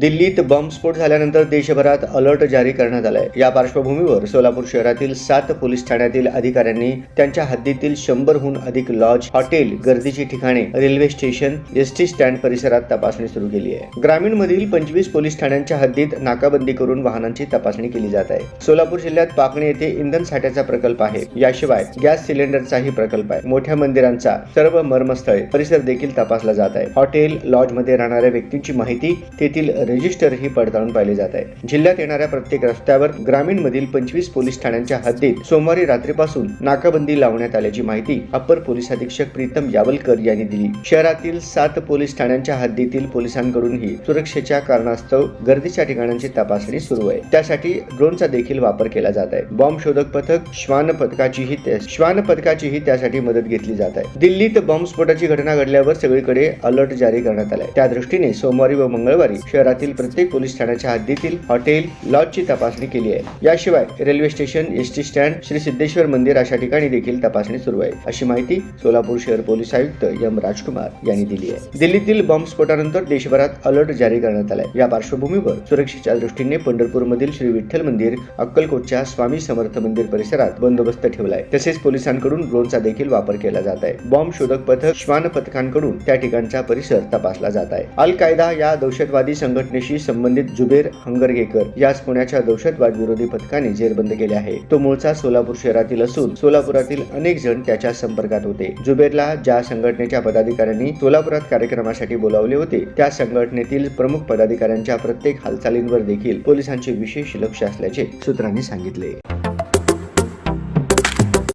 दिल्लीत बॉम्बस्फोट झाल्यानंतर देशभरात अलर्ट जारी करण्यात आलाय. या पार्श्वभूमीवर सोलापूर शहरातील सात पोलीस ठाण्यातील अधिकाऱ्यांनी त्यांच्या हद्दीतील शंभरहून अधिक लॉज हॉटेल गर्दीची ठिकाणे railway station S T stand परिसरात तपासणी सुरू केली आहे. ग्रामीण मधील पंचवीस पोलीस ठाण्यांच्या हद्दीत नाकाबंदी करून वाहनांची तपासणी केली जात आहे. सोलापूर जिल्ह्यात पाकणे येथे इंधन साठ्याचा प्रकल्प आहे. याशिवाय गॅस सिलेंडरचाही प्रकल्प आहे. मोठ्या मंदिरांचा सर्व मर्मस्थळ परिसर देखील तपासला जात आहे. हॉटेल लॉजमध्ये राहणाऱ्या व्यक्तींची माहिती तेथील रजिस्टरही पडताळून पाहिले जात आहे. जिल्ह्यात येणाऱ्या प्रत्येक रस्त्यावर ग्रामीण मधील पंचवीस पोलीस ठाण्यांच्या हद्दीत सोमवारी रात्रीपासून नाकाबंदी लावण्यात आल्याची माहिती अप्पर पोलीस अधीक्षक प्रीतम यावलकर यांनी दिली. शहरातील सात पोलीस ठाण्यांच्या हद्दीतील पोलिसांकडूनही सुरक्षेच्या कारणास्तव गर्दीच्या ठिकाणांची तपासणी सुरू आहे. त्यासाठी ड्रोनचा देखील वापर केला जात आहे. बॉम्ब शोधक पथक श्वान पथकाचीही श्वान पथकाचीही त्यासाठी मदत घेतली जात आहे. दिल्लीत बॉम्बस्फोटाची घटना घडल्यावर सगळीकडे अलर्ट जारी करण्यात आलाय. त्या दृष्टीने सोमवारी व मंगळवारी शहरात शहरातील प्रत्येक पोलीस ठाण्याच्या हद्दीतील हॉटेल लॉजची तपासणी केली आहे. याशिवाय railway station ST stand Shri Siddheshwar मंदिर अशा ठिकाणी देखील तपासणी सुरू आहे. अशी माहिती सोलापूर शहर पोलीस आयुक्त एम राजकुमार यांनी दिली आहे. दिल्लीतील बॉम्बस्फोटानंतर देशभरात अलर्ट जारी करण्यात आलाय. या पार्श्वभूमीवर सुरक्षेच्या दृष्टीने पंढरपूरमधील श्री विठ्ठल मंदिर अक्कलकोटच्या स्वामी समर्थ मंदिर परिसरात बंदोबस्त ठेवलाय. तसेच पोलिसांकडून ड्रोनचा देखील वापर केला जात आहे. बॉम्ब शोधक पथक श्वान पथकांकडून त्या ठिकाणचा परिसर तपासला जात आहे. अल कायदा या दहशतवादी संघटना घटनेशी संबंधित जुबेर हंगरगेकर. यास पुण्याच्या दहशतवाद विरोधी पथकाने जेरबंद केले आहे. तो मूळचा सोलापूर शहरातील असून सोलापुरातील अनेक जण त्याच्या संपर्कात होते. जुबेरला ज्या संघटनेच्या पदाधिकाऱ्यांनी सोलापुरात कार्यक्रमासाठी बोलावले होते त्या संघटनेतील प्रमुख पदाधिकाऱ्यांच्या प्रत्येक हालचालींवर देखील पोलिसांचे विशेष लक्ष असल्याचे सूत्रांनी सांगितले.